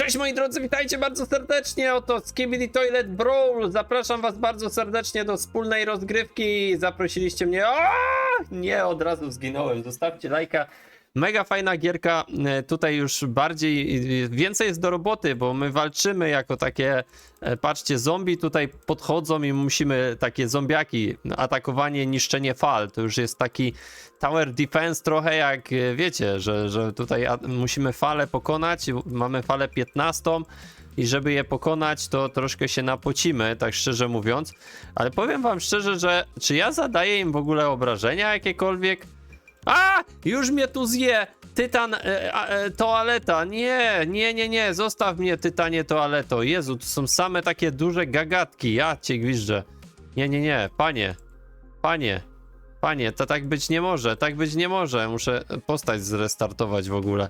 Cześć moi drodzy, witajcie bardzo serdecznie. Oto Skibidi Toilet Brawl. Zapraszam was bardzo serdecznie do wspólnej rozgrywki. Zaprosiliście mnie. O! Nie, od razu zginąłem. Zostawcie lajka. Mega fajna gierka. E, Tutaj już bardziej, e, więcej jest do roboty, bo my walczymy jako takie, e, patrzcie, zombie tutaj podchodzą i musimy takie zombiaki, atakowanie, niszczenie fal. To już jest taki tower defense trochę jak, wiecie, że, że tutaj musimy falę pokonać. Mamy falę 15 i żeby je pokonać, to troszkę się napocimy, tak szczerze mówiąc. Ale powiem wam szczerze, że czy ja zadaję im w ogóle obrażenia jakiekolwiek? A! Już mnie tu zje! Tytan e, e, toaleta. Nie, nie, nie, nie. Zostaw mnie, tytanie toaleto. Jezu, tu są same takie duże gagatki. Ja cię gwiżdżę. Nie, nie, nie. Panie. Panie. Panie, to tak być nie może. Tak być nie może. Muszę postać zrestartować w ogóle.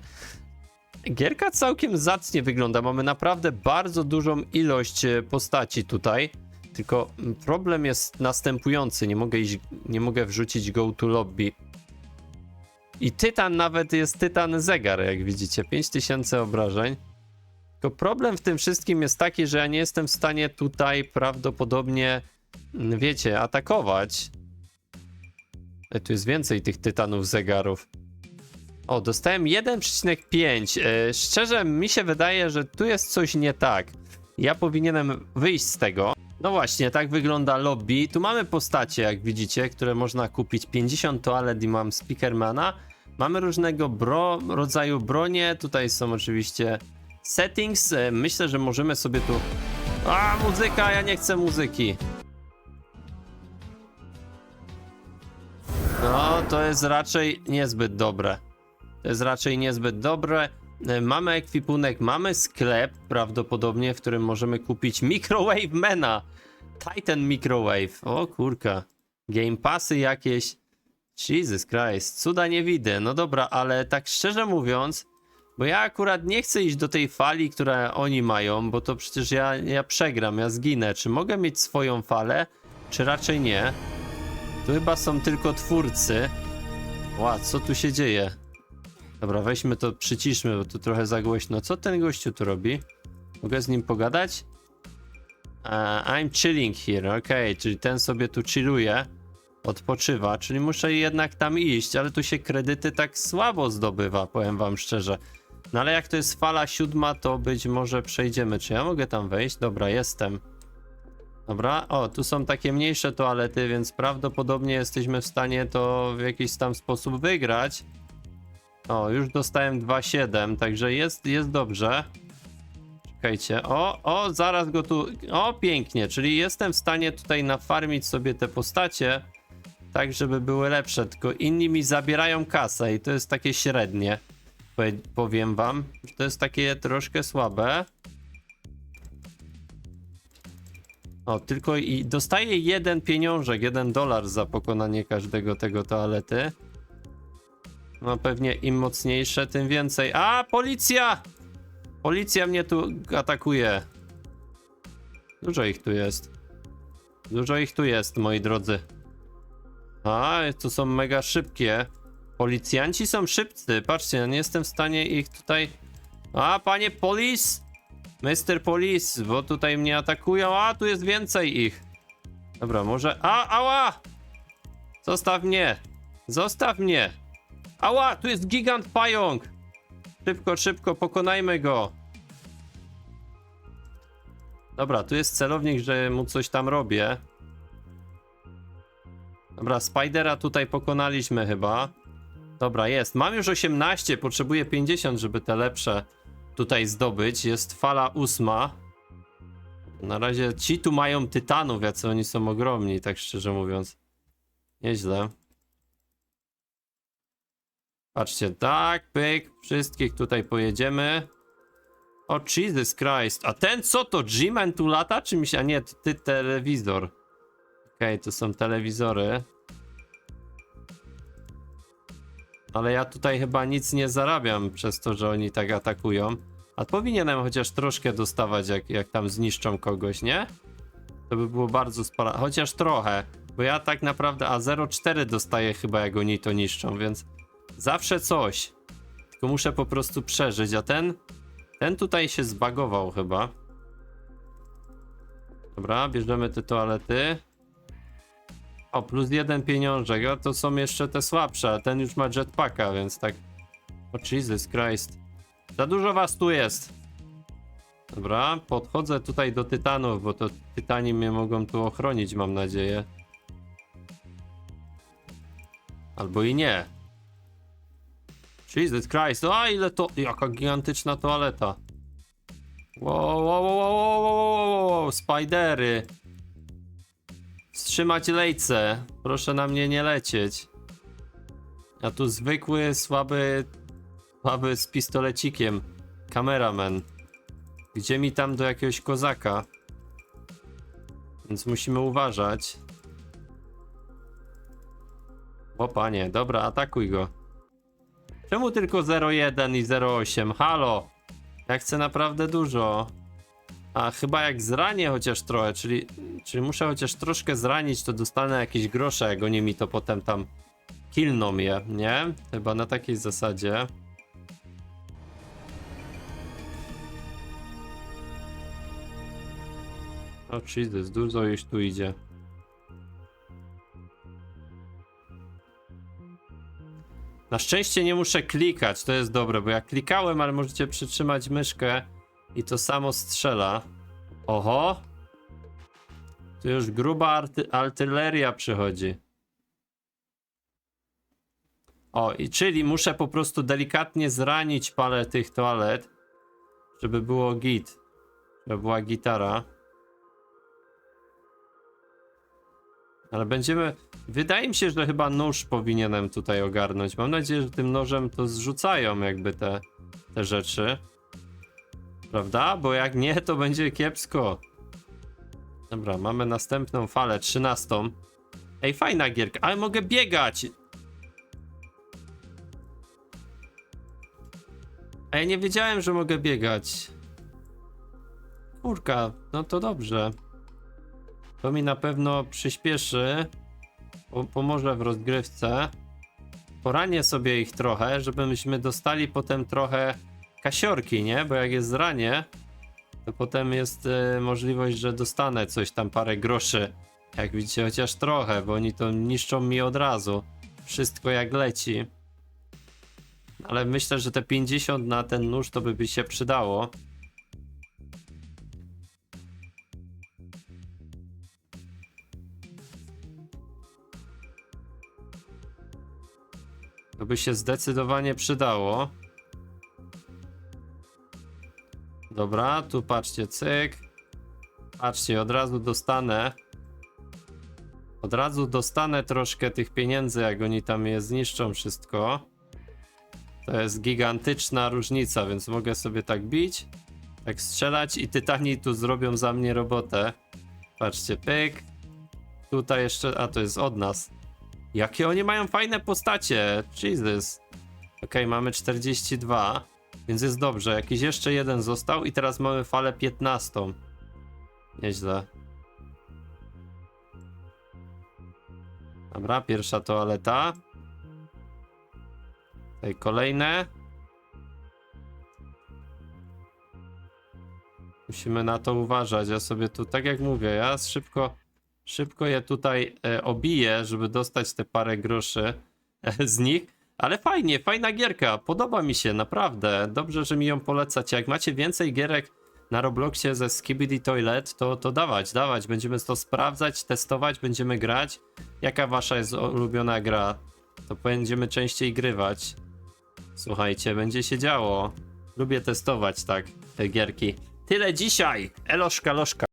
Gierka całkiem zacnie wygląda. Mamy naprawdę bardzo dużą ilość e, postaci tutaj. Tylko problem jest następujący. Nie mogę iść, nie mogę wrzucić go to lobby. I tytan nawet jest tytan zegar, jak widzicie. 5000 obrażeń. Tylko problem w tym wszystkim jest taki, że ja nie jestem w stanie tutaj prawdopodobnie, mm, wiecie, atakować. E, Tu jest więcej tych tytanów zegarów. O, dostałem 1,5. E, szczerze, mi się wydaje, że tu jest coś nie tak. Ja powinienem wyjść z tego. No właśnie, tak wygląda lobby. Tu mamy postacie, jak widzicie, które można kupić. 50 toalet i mam speakermana. Mamy różnego bro, rodzaju bronie. Tutaj są oczywiście settings. E, Myślę, że możemy sobie tu... A, muzyka! Ja nie chcę muzyki. No, to jest raczej niezbyt dobre. To jest raczej niezbyt dobre. E, Mamy ekwipunek, mamy sklep prawdopodobnie, w którym możemy kupić Microwave Mena. Titan Microwave. O kurka. Game Passy jakieś. Jesus Christ. Cuda nie widzę. No dobra, ale tak szczerze mówiąc, bo ja akurat nie chcę iść do tej fali, które oni mają, bo to przecież ja, ja przegram, ja zginę. Czy mogę mieć swoją falę, czy raczej nie? Tu chyba są tylko twórcy. Ła, co tu się dzieje? Dobra, weźmy to, przyciszmy, bo tu trochę za głośno. Co ten gościu tu robi? Mogę z nim pogadać? Uh, I'm chilling here, okej, czyli ten sobie tu chilluje, odpoczywa, czyli muszę jednak tam iść, ale tu się kredyty tak słabo zdobywa, powiem wam szczerze. No ale jak to jest fala siódma, to być może przejdziemy. Czy ja mogę tam wejść? Dobra, jestem. Dobra, o, tu są takie mniejsze toalety, więc prawdopodobnie jesteśmy w stanie to w jakiś tam sposób wygrać. O, już dostałem 2,7, także jest, jest dobrze. Czekajcie, o, o, zaraz go tu, o, pięknie, czyli jestem w stanie tutaj nafarmić sobie te postacie, tak żeby były lepsze, tylko inni mi zabierają kasę i to jest takie średnie, powie- powiem wam, że to jest takie troszkę słabe. O, tylko i dostaję jeden pieniążek, jeden dolar za pokonanie każdego tego toalety. No pewnie im mocniejsze, tym więcej. A, policja! Policja mnie tu atakuje. Dużo ich tu jest. Dużo ich tu jest, moi drodzy. A, tu są mega szybkie. Policjanci są szybcy. Patrzcie, ja nie jestem w stanie ich tutaj... A, panie polis! Mr. Police, bo tutaj mnie atakują. A, tu jest więcej ich. Dobra, może... A, ała! Zostaw mnie! Zostaw mnie! Ała, tu jest gigant pająk! Szybko, szybko, pokonajmy go! Dobra, tu jest celownik, że mu coś tam robię. Dobra, Spidera tutaj pokonaliśmy chyba. Dobra, jest. Mam już 18, potrzebuję 50, żeby te lepsze tutaj zdobyć. Jest fala ósma. Na razie ci tu mają tytanów, jacy oni są ogromni, tak szczerze mówiąc. Nieźle. Patrzcie, tak, pyk, wszystkich tutaj pojedziemy. O, Jesus Christ. A ten co to? G-Man tu lata? Czy mi się... A nie, ty telewizor. Okej, to są telewizory. Ale ja tutaj chyba nic nie zarabiam przez to, że oni tak atakują. A powinienem chociaż troszkę dostawać, jak, jak tam zniszczą kogoś, nie? To by było bardzo spora... Chociaż trochę. Bo ja tak naprawdę... A 0,4 dostaję chyba, jak oni to niszczą, więc... Zawsze coś. Tylko muszę po prostu przeżyć, a ten... Ten tutaj się zbagował chyba. Dobra, bierzemy te toalety. O, plus jeden pieniążek, a to są jeszcze te słabsze, a ten już ma jetpacka, więc tak... O Jesus Christ. Za dużo was tu jest. Dobra, podchodzę tutaj do tytanów, bo to tytani mnie mogą tu ochronić, mam nadzieję. Albo i nie. Jesus Christ, a ile to... Jaka gigantyczna toaleta. Wow, wow, wow, wow, wow, wow, wow, spidery. Wstrzymać lejce. Proszę na mnie nie lecieć. A tu zwykły, słaby, słaby z pistolecikiem. Kameraman. Gdzie mi tam do jakiegoś kozaka? Więc musimy uważać. O panie, dobra, atakuj go. Czemu tylko 0,1 i 0,8? Halo! Ja chcę naprawdę dużo. A chyba jak zranię chociaż trochę, czyli, czyli muszę chociaż troszkę zranić, to dostanę jakieś grosze, jak oni mi to potem tam kilną je, nie? Chyba na takiej zasadzie. O Jesus, dużo już tu idzie. Na szczęście nie muszę klikać, to jest dobre, bo ja klikałem, ale możecie przytrzymać myszkę i to samo strzela. Oho! Tu już gruba arty- artyleria przychodzi. O, i czyli muszę po prostu delikatnie zranić parę tych toalet, żeby było git. Żeby była gitara. Ale będziemy. Wydaje mi się, że chyba nóż powinienem tutaj ogarnąć. Mam nadzieję, że tym nożem to zrzucają jakby te, te rzeczy. Prawda? Bo jak nie, to będzie kiepsko. Dobra, mamy następną falę, trzynastą. Ej, fajna gierka, ale mogę biegać! A ja nie wiedziałem, że mogę biegać. Kurka, no to dobrze. To mi na pewno przyspieszy, po- pomoże w rozgrywce. Poranię sobie ich trochę, żebyśmy dostali potem trochę kasiorki, nie? Bo jak jest zranie, to potem jest e, możliwość, że dostanę coś tam, parę groszy. Jak widzicie, chociaż trochę, bo oni to niszczą mi od razu. Wszystko jak leci. Ale myślę, że te 50 na ten nóż to by się przydało. To by się zdecydowanie przydało. Dobra, tu patrzcie, cyk. Patrzcie, od razu dostanę. Od razu dostanę troszkę tych pieniędzy, jak oni tam je zniszczą wszystko. To jest gigantyczna różnica, więc mogę sobie tak bić, tak strzelać i tytani tu zrobią za mnie robotę. Patrzcie, pyk. Tutaj jeszcze, a to jest od nas. Jakie oni mają fajne postacie. Jesus. Okej, mamy 42, więc jest dobrze. Jakiś jeszcze jeden został i teraz mamy falę 15. Nieźle. Dobra, pierwsza toaleta. Tutaj kolejne. Musimy na to uważać. Ja sobie tu, tak jak mówię, ja szybko, szybko je tutaj e, obiję, żeby dostać te parę groszy e, z nich. Ale fajnie, fajna gierka. Podoba mi się, naprawdę. Dobrze, że mi ją polecacie. Jak macie więcej gierek na Robloxie ze Skibidi Toilet, to, to dawać, dawać. Będziemy to sprawdzać, testować, będziemy grać. Jaka wasza jest ulubiona gra? To będziemy częściej grywać. Słuchajcie, będzie się działo. Lubię testować tak te gierki. Tyle dzisiaj. Eloszka, loszka.